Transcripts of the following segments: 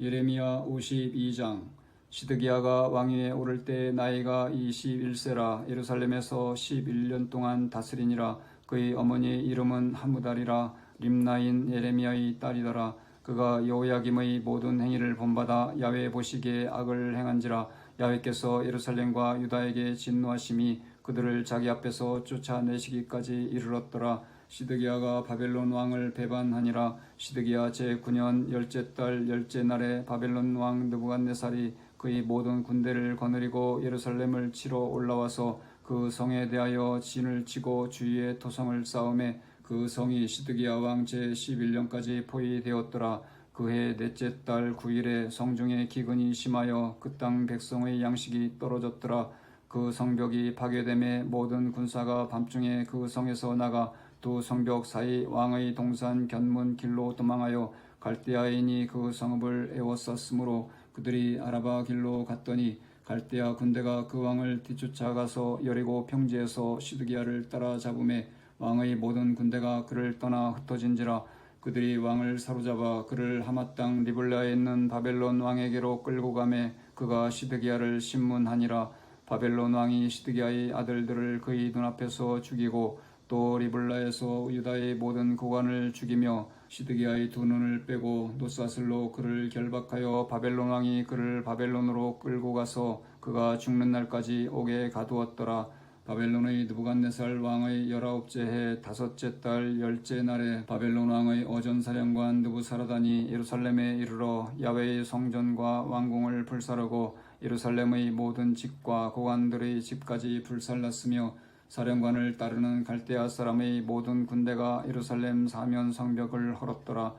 예레미야 52장 시드기야가 왕위에 오를 때 나이가 21세라 예루살렘에서 11년 동안 다스리니라. 그의 어머니 이름은 하무달이라. 림나인 예레미야의 딸이더라. 그가 여호야김의 모든 행위를 본받아 야외 보시기에 악을 행한지라. 야외께서 예루살렘과 유다에게 진노하심이 그들을 자기 앞에서 쫓아내시기까지 이르렀더라 시드기야가 바벨론 왕을 배반하니라. 시드기야 제9년 열째 달 열째 날에 바벨론 왕 느부갓네살이 그의 모든 군대를 거느리고 예루살렘을 치러 올라와서 그 성에 대하여 진을 치고 주위에 토성을 쌓음에 그 성이 시드기야 왕 제11년까지 포위되었더라. 그해 넷째 달 9일에 성중에 기근이 심하여 그 땅 백성의 양식이 떨어졌더라. 그 성벽이 파괴됨에 모든 군사가 밤중에 그 성에서 나가 두 성벽 사이 왕의 동산 견문 길로 도망하여 갈대아인이 그 성읍을 에워쌌으므로 그들이 아라바 길로 갔더니 갈대아 군대가 그 왕을 뒤쫓아가서 여리고 평지에서 시드기야를 따라잡음에 왕의 모든 군대가 그를 떠나 흩어진지라 그들이 왕을 사로잡아 그를 하마 땅 리블라에 있는 바벨론 왕에게로 끌고 가매 그가 시드기야를 신문하니라 바벨론 왕이 시드기야의 아들들을 그의 눈앞에서 죽이고 또 리블라에서 유다의 모든 고관을 죽이며 시드기야의 두 눈을 빼고 노사슬로 그를 결박하여 바벨론 왕이 그를 바벨론으로 끌고 가서 그가 죽는 날까지 옥에 가두었더라. 바벨론의 느부갓네살 왕의 열아홉째 해 다섯째 달 열째 날에 바벨론 왕의 어전사령관 느부사라단이 예루살렘에 이르러 야훼의 성전과 왕궁을 불사르고 예루살렘의 모든 집과 고관들의 집까지 불살랐으며 사령관을 따르는 갈대아 사람의 모든 군대가 예루살렘 사면 성벽을 헐었더라.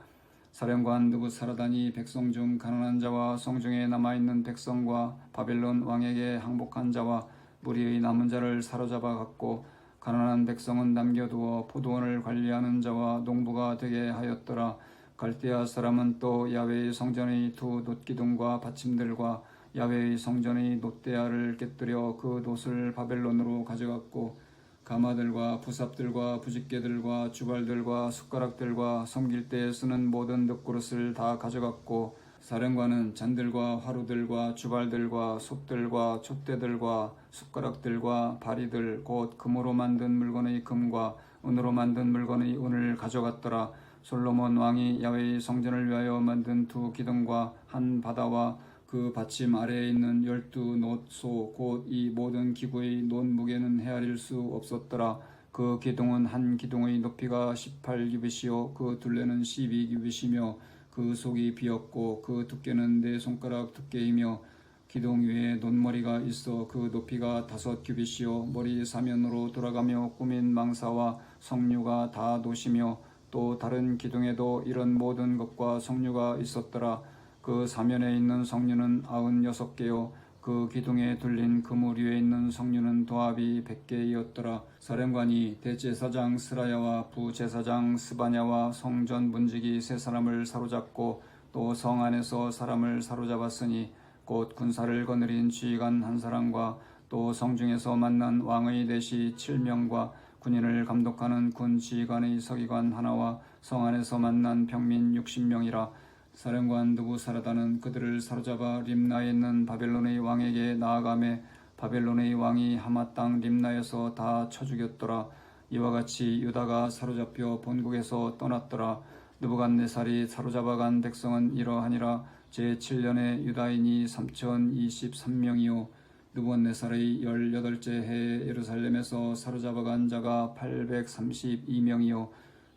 사령관 느부사라단이 백성 중 가난한 자와 성중에 남아 있는 백성과 바벨론 왕에게 항복한 자와 무리의 남은 자를 사로잡아 갔고 가난한 백성은 남겨두어 포도원을 관리하는 자와 농부가 되게 하였더라. 갈대아 사람은 또 야훼의 성전의 두 놋기둥과 받침들과 야훼의 성전의 놋대야를 깨뜨려 그 놋을 바벨론으로 가져갔고 가마들과 부삽들과 부집개들과 주발들과 숟가락들과 섬길 때 쓰는 모든 늪그릇을 다 가져갔고 사령관은 잔들과 화루들과 주발들과 솥들과 촛대들과 숟가락들과 바리들 곧 금으로 만든 물건의 금과 은으로 만든 물건의 은을 가져갔더라. 솔로몬 왕이 야훼의 성전을 위하여 만든 두 기둥과 한 바다와 그 받침 아래에 있는 열두 놋소 곧 이 모든 기구의 놋 무게는 헤아릴 수 없었더라. 그 기둥은 한 기둥의 높이가 18규빗이요 그 둘레는 12규빗이며 그 속이 비었고 그 두께는 네 손가락 두께이며 기둥 위에 놋머리가 있어 그 높이가 다섯 규빗이요 머리 사면으로 돌아가며 꾸민 망사와 성류가 다 노시며 또 다른 기둥에도 이런 모든 것과 성류가 있었더라. 그 사면에 있는 성류는 아흔 여섯 개요. 그 기둥에 둘린 그물 위에 있는 성류는 도합이 백 개이었더라. 사령관이 대제사장 스라야와 부제사장 스바냐와 성전 문지기 세 사람을 사로잡고 또 성 안에서 사람을 사로잡았으니 곧 군사를 거느린 지휘관 한 사람과 또 성중에서 만난 왕의 내시 칠명과 군인을 감독하는 군 지휘관의 서기관 하나와 성 안에서 만난 병민 육십 명이라 사령관 느부사라다는 그들을 사로잡아 림나에 있는 바벨론의 왕에게 나아가매 바벨론의 왕이 하마 땅 림나에서 다 쳐 죽였더라. 이와 같이 유다가 사로잡혀 본국에서 떠났더라. 느부갓네살이 사로잡아간 백성은 이러하니라. 제7년에 유다인이 3023명이요 느부갓네살의 열여덟째 해에 예루살렘에서 사로잡아간 자가 832명이요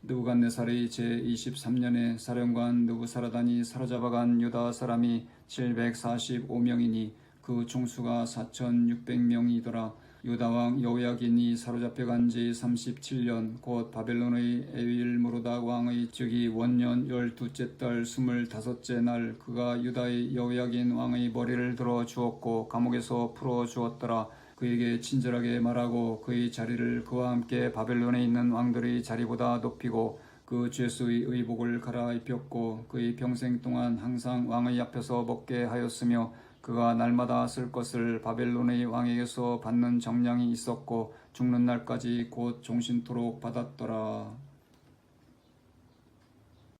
느부갓네살의 제23년에 사령관 느부사라단이 사로잡아간 유다 사람이 745명이니 그 총수가 4600명이더라. 유다 왕 여호야긴이 사로잡혀간 지 37년 곧 바벨론의 에윌 무로다 왕의 즉위 원년 열두째 달 스물다섯째 날 그가 유다의 여호야긴 왕의 머리를 들어 주었고 감옥에서 풀어 주었더라. 그에게 친절하게 말하고 그의 자리를 그와 함께 바벨론에 있는 왕들의 자리보다 높이고 그 죄수의 의복을 갈아입혔고 그의 평생 동안 항상 왕의 앞에서 먹게 하였으며 그가 날마다 쓸 것을 바벨론의 왕에게서 받는 정량이 있었고 죽는 날까지 곧 종신토록 받았더라.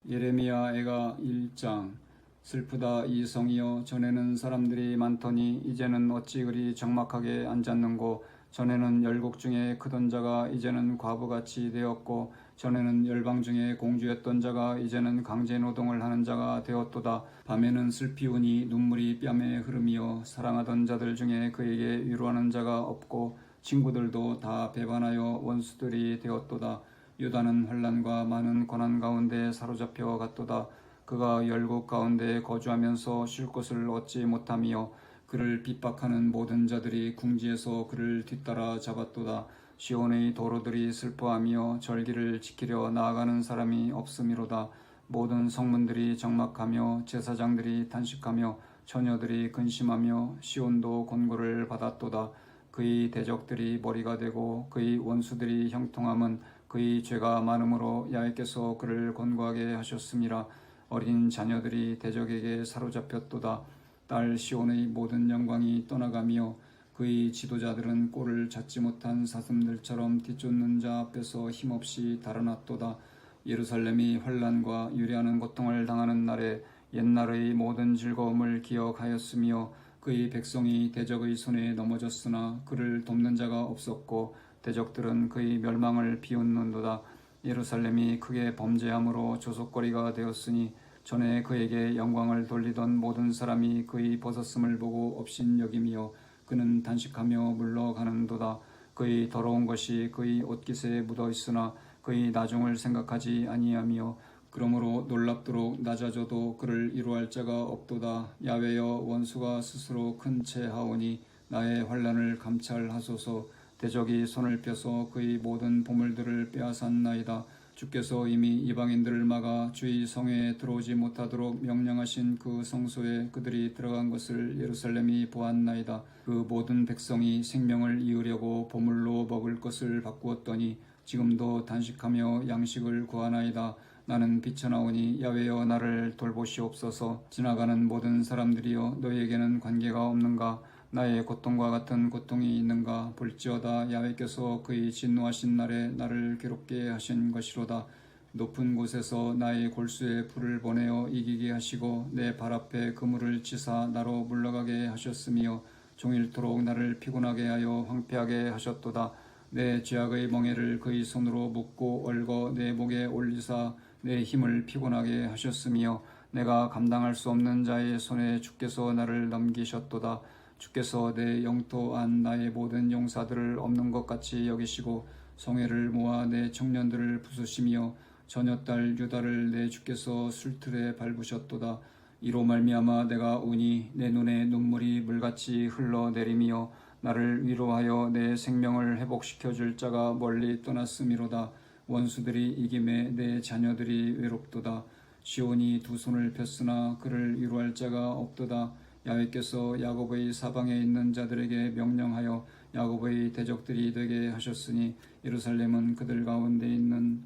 예레미야 애가 1장 슬프다 이 성이여. 전에는 사람들이 많더니 이제는 어찌 그리 적막하게 앉았는고. 전에는 열국 중에 크던 자가 이제는 과부같이 되었고. 전에는 열방 중에 공주였던 자가 이제는 강제 노동을 하는 자가 되었도다. 밤에는 슬피 우니 눈물이 뺨에 흐름이여 사랑하던 자들 중에 그에게 위로하는 자가 없고 친구들도 다 배반하여 원수들이 되었도다. 유다는 환란과 많은 고난 가운데 사로잡혀 갔도다 그가 열국 가운데 거주하면서 쉴 곳을 얻지 못하며 그를 핍박하는 모든 자들이 궁지에서 그를 뒤따라 잡았도다. 시온의 도로들이 슬퍼하며 절기를 지키려 나아가는 사람이 없음이로다. 모든 성문들이 적막하며 제사장들이 탄식하며 처녀들이 근심하며 시온도 곤고를 받았도다. 그의 대적들이 머리가 되고 그의 원수들이 형통함은 그의 죄가 많음으로 야훼께서 그를 곤고하게 하셨음이라. 어린 자녀들이 대적에게 사로잡혔도다. 딸 시온의 모든 영광이 떠나가며 그의 지도자들은 꼴을 찾지 못한 사슴들처럼 뒤쫓는 자 앞에서 힘없이 달아났도다. 예루살렘이 환란과 유리하는 고통을 당하는 날에 옛날의 모든 즐거움을 기억하였으며 그의 백성이 대적의 손에 넘어졌으나 그를 돕는 자가 없었고 대적들은 그의 멸망을 비웃는도다. 예루살렘이 크게 범죄함으로 조속거리가 되었으니 전에 그에게 영광을 돌리던 모든 사람이 그의 벗었음을 보고 업신 여김이요 그는 단식하며 물러가는도다. 그의 더러운 것이 그의 옷깃에 묻어 있으나 그의 나중을 생각하지 아니하며 그러므로 놀랍도록 낮아져도 그를 이루할 자가 없도다. 야외여 원수가 스스로 큰 채 하오니 나의 환란을 감찰하소서 대적이 손을 펴서 그의 모든 보물들을 빼앗았나이다 주께서 이미 이방인들을 막아 주의 성에 들어오지 못하도록 명령하신 그 성소에 그들이 들어간 것을 예루살렘이 보았나이다. 그 모든 백성이 생명을 이으려고 보물로 먹을 것을 바꾸었더니 지금도 단식하며 양식을 구하나이다. 나는 비쳐나오니 야외여 나를 돌보시옵소서. 지나가는 모든 사람들이여 너희에게는 관계가 없는가? 나의 고통과 같은 고통이 있는가 볼지어다. 야훼께서 그의 진노하신 날에 나를 괴롭게 하신 것이로다. 높은 곳에서 나의 골수에 불을 보내어 이기게 하시고 내 발 앞에 그물을 치사 나로 물러가게 하셨으며 종일토록 나를 피곤하게 하여 황폐하게 하셨도다. 내 죄악의 멍에를 그의 손으로 묶고 얽어 내 목에 올리사 내 힘을 피곤하게 하셨으며 내가 감당할 수 없는 자의 손에 주께서 나를 넘기셨도다 주께서 내 영토 안 나의 모든 용사들을 없는 것 같이 여기시고 성회를 모아 내 청년들을 부수시며 저녀딸 유다를 내 주께서 술틀에 밟으셨도다. 이로 말미암아 내가 우니 내 눈에 눈물이 물같이 흘러내리며 나를 위로하여 내 생명을 회복시켜 줄 자가 멀리 떠났음이로다. 원수들이 이김에 내 자녀들이 외롭도다. 시온이 두 손을 폈으나 그를 위로할 자가 없도다 야훼께서 야곱의 사방에 있는 자들에게 명령하여 야곱의 대적들이 되게 하셨으니 예루살렘은 그들 가운데 있는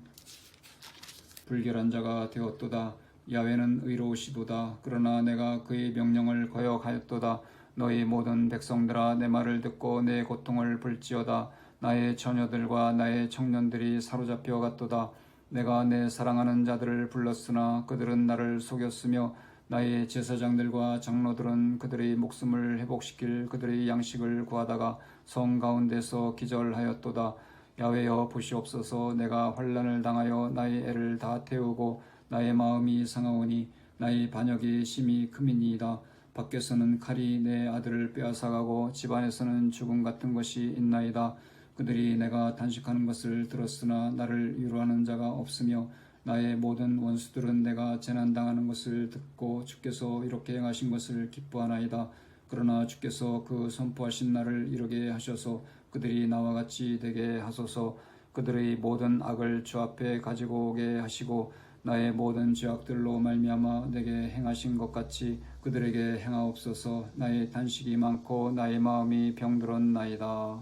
불결한 자가 되었도다. 야훼는 의로우시도다. 그러나 내가 그의 명령을 거역하였도다. 너희 모든 백성들아 내 말을 듣고 내 고통을 볼지어다. 나의 처녀들과 나의 청년들이 사로잡혀 갔도다. 내가 내 사랑하는 자들을 불렀으나 그들은 나를 속였으며 나의 제사장들과 장로들은 그들의 목숨을 회복시킬 그들의 양식을 구하다가 성 가운데서 기절하였도다. 야외여 보시옵소서 내가 환란을 당하여 나의 애를 다 태우고 나의 마음이 상하오니 나의 반역이 심히 크미니이다. 밖에서는 칼이 내 아들을 빼앗아가고 집안에서는 죽음 같은 것이 있나이다. 그들이 내가 단식하는 것을 들었으나 나를 위로하는 자가 없으며 나의 모든 원수들은 내가 재난당하는 것을 듣고 주께서 이렇게 행하신 것을 기뻐하나이다. 그러나 주께서 그 선포하신 날을 이루게 하셔서 그들이 나와 같이 되게 하소서 그들의 모든 악을 주 앞에 가지고 오게 하시고 나의 모든 죄악들로 말미암아 내게 행하신 것 같이 그들에게 행하옵소서 나의 단식이 많고 나의 마음이 병들었나이다.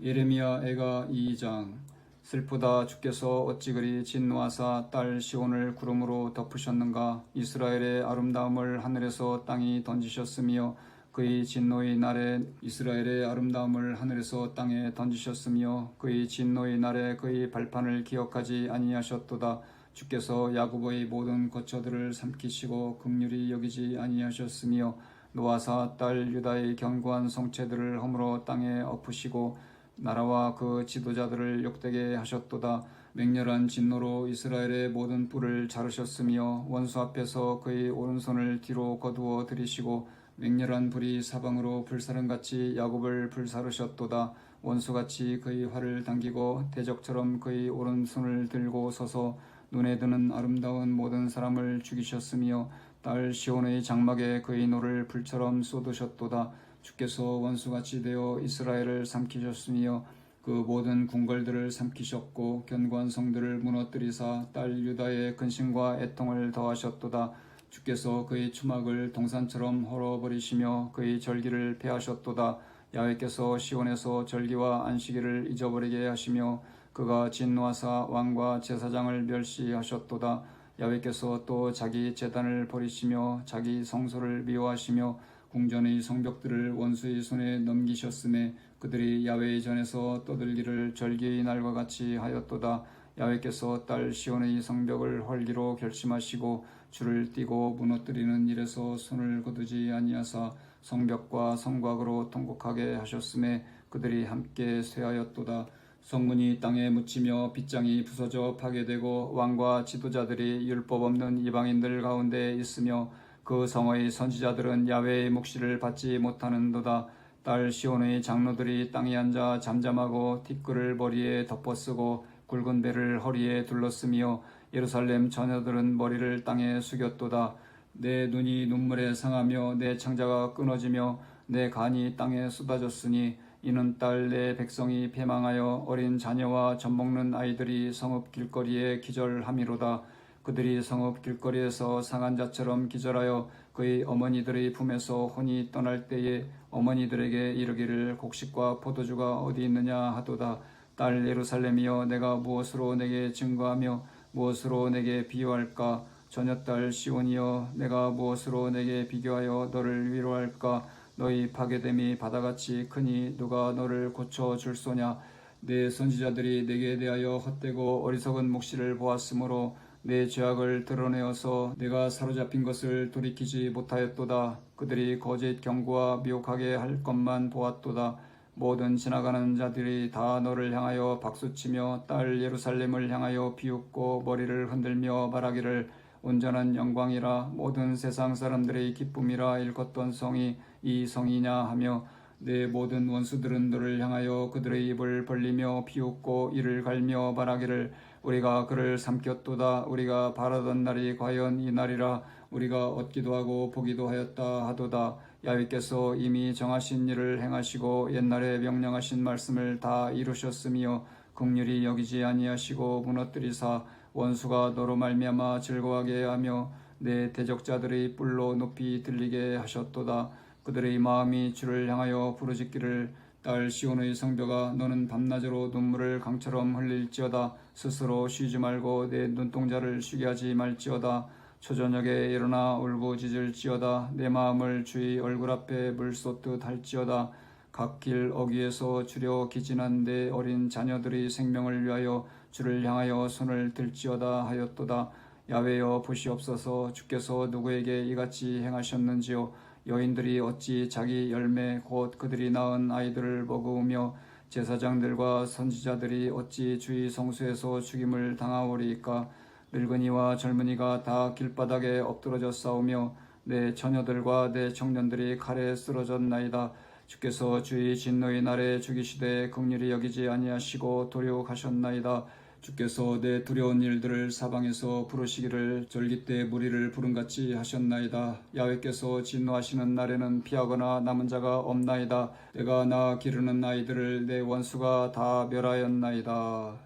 예레미야 애가 2장 슬프다 주께서 어찌 그리 진노하사 딸 시온을 구름으로 덮으셨는가? 이스라엘의 아름다움을 하늘에서 땅이 던지셨으며 그의 진노의 날에 이스라엘의 아름다움을 하늘에서 땅에 던지셨으며 그의 진노의 날에 그의 발판을 기억하지 아니하셨도다. 주께서 야곱의 모든 거처들을 삼키시고 극률이 여기지 아니하셨으며 노아사 딸 유다의 견고한 성체들을 허물어 땅에 엎으시고 나라와 그 지도자들을 욕되게 하셨도다. 맹렬한 진노로 이스라엘의 모든 뿔을 자르셨으며 원수 앞에서 그의 오른손을 뒤로 거두어 들이시고 맹렬한 불이 사방으로 불사른같이 야곱을 불사르셨도다. 원수같이 그의 활을 당기고 대적처럼 그의 오른손을 들고 서서 눈에 드는 아름다운 모든 사람을 죽이셨으며 딸 시온의 장막에 그의 노를 불처럼 쏟으셨도다 주께서 원수같이 되어 이스라엘을 삼키셨으며 그 모든 궁궐들을 삼키셨고 견고한 성들을 무너뜨리사 딸 유다의 근심과 애통을 더하셨도다. 주께서 그의 추막을 동산처럼 헐어버리시며 그의 절기를 폐하셨도다. 야훼께서 시온에서 절기와 안식일을 잊어버리게 하시며 그가 진노하사 왕과 제사장을 멸시하셨도다. 야훼께서 또 자기 재단을 버리시며 자기 성소를 미워하시며 궁전의 성벽들을 원수의 손에 넘기셨음에 그들이 야훼의 전에서 떠들기를 절기의 날과 같이 하였도다. 야훼께서 딸 시온의 성벽을 헐기로 결심하시고 줄을 띠고 무너뜨리는 일에서 손을 거두지 아니하사 성벽과 성곽으로 통곡하게 하셨음에 그들이 함께 쇠하였도다. 성문이 땅에 묻히며 빗장이 부서져 파괴되고 왕과 지도자들이 율법 없는 이방인들 가운데 있으며 그 성의 선지자들은 야훼의 묵시를 받지 못하는도다. 딸 시온의 장로들이 땅에 앉아 잠잠하고 티끌을 머리에 덮어쓰고 굵은 배를 허리에 둘렀으며 예루살렘 처녀들은 머리를 땅에 숙였도다. 내 눈이 눈물에 상하며 내 창자가 끊어지며 내 간이 땅에 쏟아졌으니 이는 딸 내 백성이 패망하여 어린 자녀와 젖먹는 아이들이 성읍 길거리에 기절함이로다 그들이 성읍 길거리에서 상한 자처럼 기절하여 그의 어머니들의 품에서 혼이 떠날 때에 어머니들에게 이르기를 곡식과 포도주가 어디 있느냐 하도다. 딸 예루살렘이여 내가 무엇으로 내게 증거하며 무엇으로 내게 비유할까? 저녁딸 시온이여 내가 무엇으로 내게 비교하여 너를 위로할까? 너희 파괴됨이 바다같이 크니 누가 너를 고쳐 줄소냐? 내 선지자들이 내게 대하여 헛되고 어리석은 묵시를 보았으므로 내 죄악을 드러내어서 내가 사로잡힌 것을 돌이키지 못하였도다. 그들이 거짓 경고와 미혹하게 할 것만 보았도다. 모든 지나가는 자들이 다 너를 향하여 박수치며 딸 예루살렘을 향하여 비웃고 머리를 흔들며 말하기를 온전한 영광이라. 모든 세상 사람들의 기쁨이라 일컫던 성이 이 성이냐 하며 내 모든 원수들은 너를 향하여 그들의 입을 벌리며 비웃고 이를 갈며 말하기를 우리가 그를 삼켰도다. 우리가 바라던 날이 과연 이 날이라 우리가 얻기도 하고 보기도 하였다 하도다. 야훼께서 이미 정하신 일을 행하시고 옛날에 명령하신 말씀을 다 이루셨으며 긍휼히 여기지 아니하시고 무너뜨리사 원수가 너로 말미암아 즐거워하게 하며 내 대적자들의 뿔로 높이 들리게 하셨도다. 그들의 마음이 주를 향하여 부르짖기를 딸 시온의 성벽아 너는 밤낮으로 눈물을 강처럼 흘릴지어다. 스스로 쉬지 말고 내 눈동자를 쉬게 하지 말지어다. 초저녁에 일어나 울부짖을지어다. 내 마음을 주의 얼굴 앞에 물 쏟듯 할지어다. 각 길 어귀에서 주려 기진한 내 어린 자녀들의 생명을 위하여 주를 향하여 손을 들지어다 하였도다. 야외여 보시옵소서. 주께서 누구에게 이같이 행하셨는지요 여인들이 어찌 자기 열매 곧 그들이 낳은 아이들을 먹으며 제사장들과 선지자들이 어찌 주의 성수에서 죽임을 당하오리이까? 늙은이와 젊은이가 다 길바닥에 엎드러져 싸우며 내 처녀들과 내 청년들이 칼에 쓰러졌나이다. 주께서 주의 진노의 날에 죽이시되 극률이 여기지 아니하시고 도려가셨나이다 주께서 내 두려운 일들을 사방에서 부르시기를 절기 때 무리를 부름같이 하셨나이다. 야훼께서 진노하시는 날에는 피하거나 남은 자가 없나이다. 내가 나 기르는 아이들을 내 원수가 다 멸하였나이다.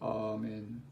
아멘.